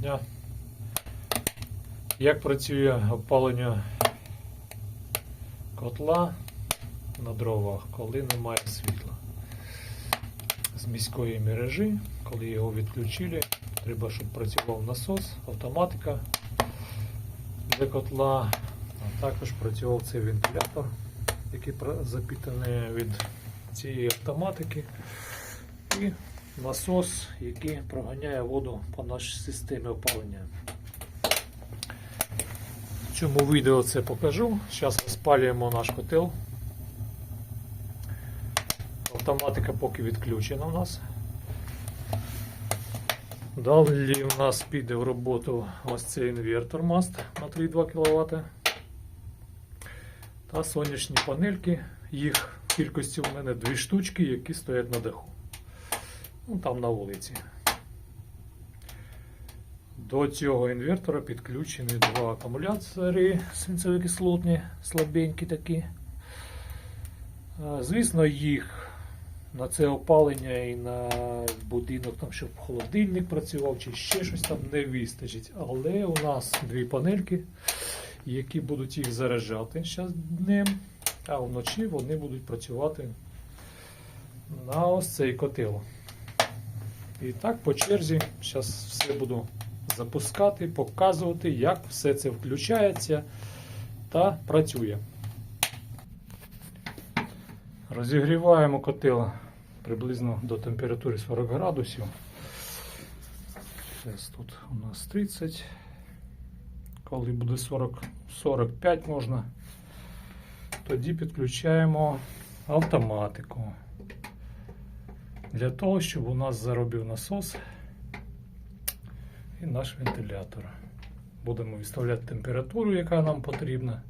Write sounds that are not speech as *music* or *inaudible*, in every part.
Дня. Як працює опалення котла на дровах, коли немає світла? З міської мережі, коли його відключили, треба, щоб працював насос, автоматика для котла, а також працював цей вентилятор, який запітаний від цієї автоматики. І насос, який проганяє воду по нашій системі опалення. В цьому відео це покажу. Зараз розпалюємо наш котел. Автоматика поки відключена у нас. Далі у нас піде в роботу ось цей інвертор маст на 3,2 кВт. Та сонячні панельки. Їх в кількості у мене дві штучки, які стоять на даху. Ну, там на вулиці. До цього інвертора підключені два акумулятори свинцеві кислотні, слабенькі такі. Звісно, їх на це опалення і на будинок, там, щоб холодильник працював чи ще щось там не вистачить. Але у нас дві панельки, які будуть їх заряджати зараз днем, а вночі вони будуть працювати на ось цей котел. І так по черзі зараз все буду запускати, показувати, як все це включається та працює. Розігріваємо котел приблизно до температури 40 градусів. Зараз тут у нас 30. Коли буде 40, 45 можна, тоді підключаємо автоматику для того, щоб у нас заробив насос і наш вентилятор. Будемо виставляти температуру, яка нам потрібна.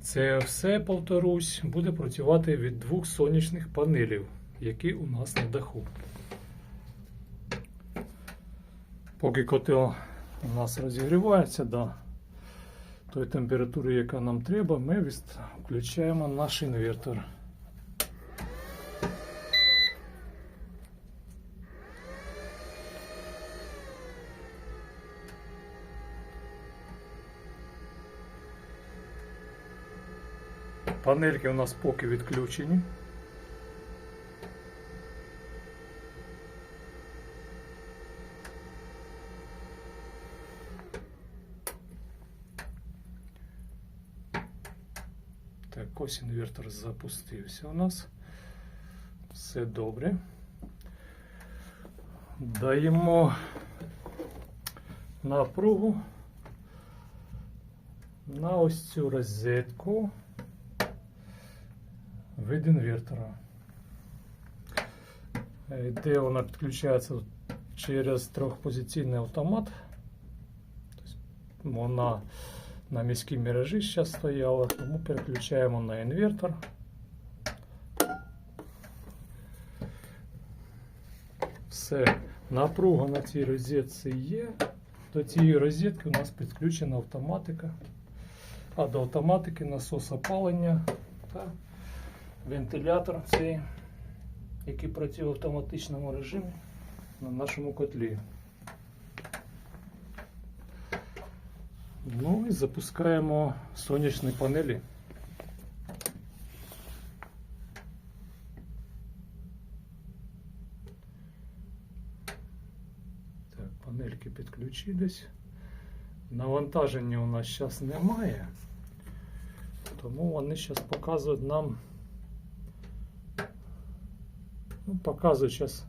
Це все, повторюсь, буде працювати від двох сонячних панелів, які у нас на даху. Поки котел у нас розігрівається до тої температури, яка нам треба, ми включаємо наш інвертор. Панельки у нас поки відключені. Так, ось інвертор запустився у нас. Все добре. Даємо напругу на ось цю розетку від інвертора. Е, Де вона підключається через трьохпозиційний автомат. Вона на міській мережі зараз стояла, тому переключаємо на інвертор. Все, напруга на цій розетці є. До цієї розетки у нас підключена автоматика. А до автоматики насос опалення та вентилятор цей, який працює в автоматичному режимі на нашому котлі. Ну і запускаємо сонячні панелі. Так, панельки підключились. Навантаження у нас зараз немає, тому вони зараз показують нам. Ну, показують зараз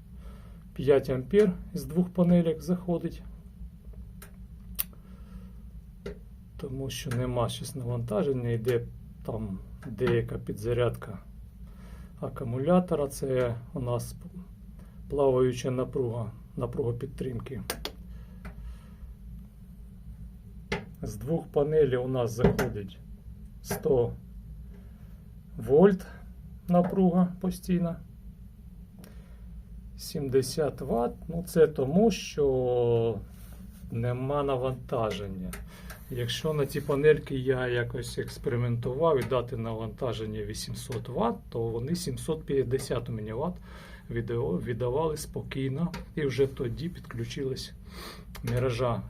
5 ампер з двох панелек заходить. Тому що нема щось навантаження, йде там деяка підзарядка акумулятора. Це у нас плаваюча напруга, напруга підтримки. З двох панелей у нас заходить 100 вольт напруга постійна. 70 Вт. Ну, це тому, що нема навантаження. Якщо на ці панельки я якось експериментував і дати навантаження 800 Вт, то вони 750 мені Вт віддавали спокійно і вже тоді підключилась мережа.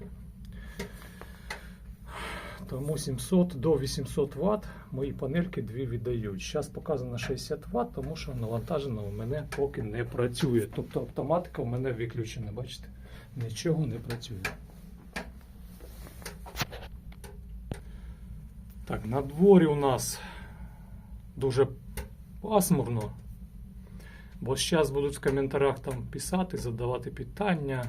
Тому 700 до 800 Вт мої панельки дві віддають. Зараз показано 60 Вт, тому що навантажено у мене поки не працює. Тобто автоматика у мене виключена, бачите? Нічого не працює. Так, на дворі у нас дуже пасмурно. Бо зараз будуть в коментарях там писати, задавати питання.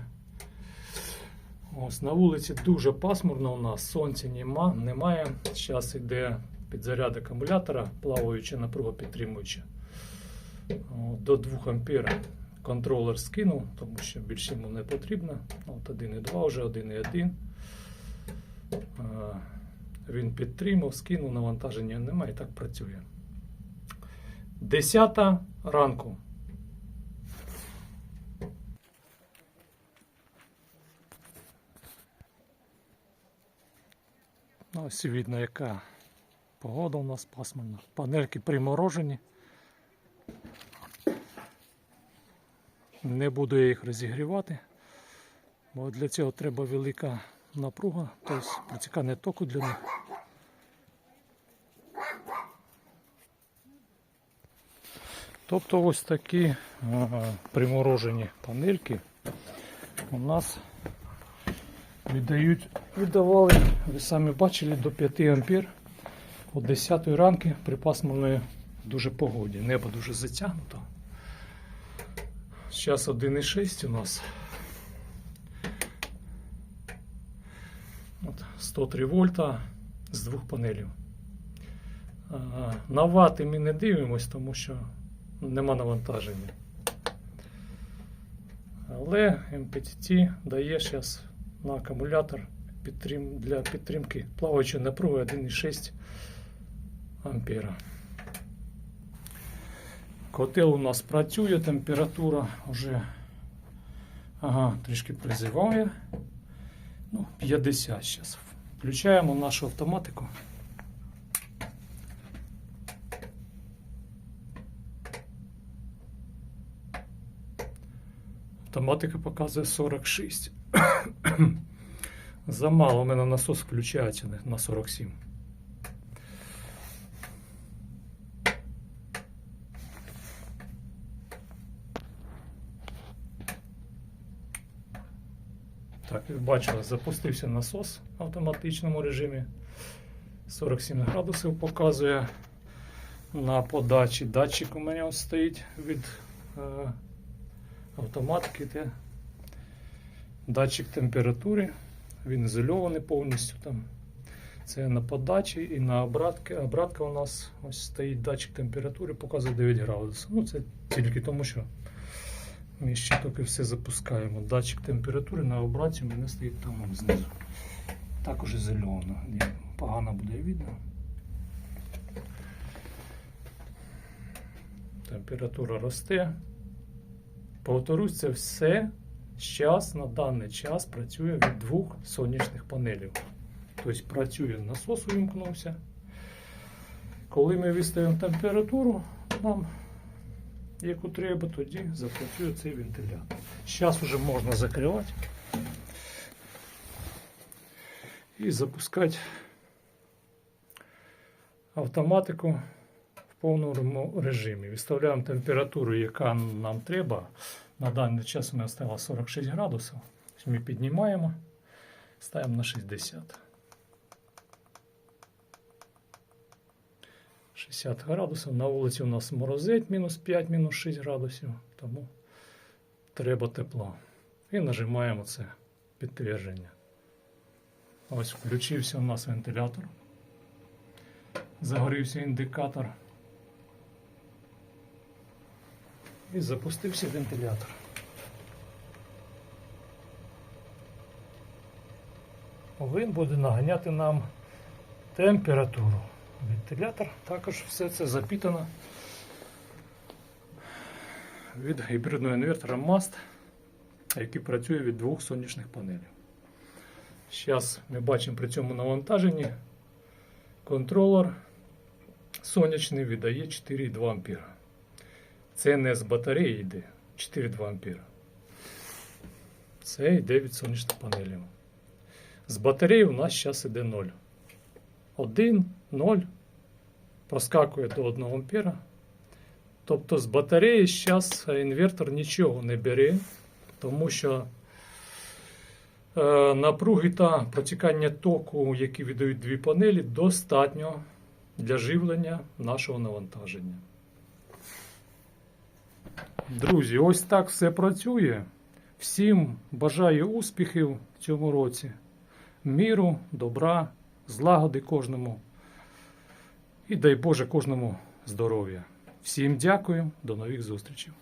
Ось на вулиці дуже пасмурно у нас, сонця нема, немає. Зараз йде підзаряд акумулятора, плаваюча напруга підтримуюча. До 2 ампер контролер скинув, тому що більше йому не потрібно. От 1,2 вже 1,1. А, Він підтримав, скинув, навантаження немає і так працює. 10 ранку. Ось видно, яка погода у нас пасмурна. Панельки приморожені. Не буду я їх розігрівати, бо для цього треба велика напруга, тобто протікання току для них. Тобто ось такі приморожені панельки у нас віддають, віддавали, ви самі бачили, до 5 ампер о 10 ранки при пасмурної дуже погоді. Небо дуже затягнуто. Зараз 1,6 у нас. От 103 вольта з двох панелів. На вати ми не дивимось, тому що нема навантаження. Але MPTT дає зараз на акумулятор підтрим, для підтримки плаваючої напруги 1,6 ампера. Котел у нас працює, температура вже ага, трішки призиває. Ну, 50 зараз. Включаємо нашу автоматику. Автоматика показує 46. *coughs* Замало у мене насос включається на 47. Так, як бачили, запустився насос в автоматичному режимі. 47 градусів показує на подачі. Датчик у мене стоїть від е, автоматики. Датчик температури. Він ізольований повністю там. Це на подачі і на обратки. Обратка у нас ось стоїть датчик температури, показує 9 градусів. Ну це тільки тому, що ми ще тільки все запускаємо. Датчик температури на обратці у мене стоїть там знизу. Також ізольовано. Погано буде видно. Температура росте. Повторюсь, це все зараз на даний час працює від двох сонячних панелів. Тобто працює насос увімкнувся. Коли ми виставимо температуру, нам яку треба, тоді запрацює цей вентилятор. Зараз вже можна закривати і запускати автоматику в повному режимі. Виставляємо температуру, яка нам треба. На даний час у мене стало 46 градусів. Ми піднімаємо, ставимо на 60. 60 градусів. На вулиці у нас морозить мінус 5, мінус 6 градусів, тому треба тепло. І нажимаємо це підтвердження. Ось включився у нас вентилятор. Загорівся індикатор. І запустився вентилятор. Він буде наганяти нам температуру. Вентилятор також все це запітано від гібридного інвертора MAST, який працює від двох сонячних панелей. Зараз ми бачимо при цьому навантаженні контролер сонячний видає 4,2 А. Це не з батареї йде, 4,2 ампера. Це йде від сонячних панелей. З батареї у нас зараз іде 0. 1, 0, проскакує до 1 ампера. Тобто з батареї зараз інвертор нічого не бере, тому що е, напруги та протікання току, які віддають дві панелі, достатньо для живлення нашого навантаження. Друзі, ось так все працює. Всім бажаю успіхів в цьому році, міру, добра, злагоди кожному. І дай Боже кожному здоров'я. Всім дякую, до нових зустрічей.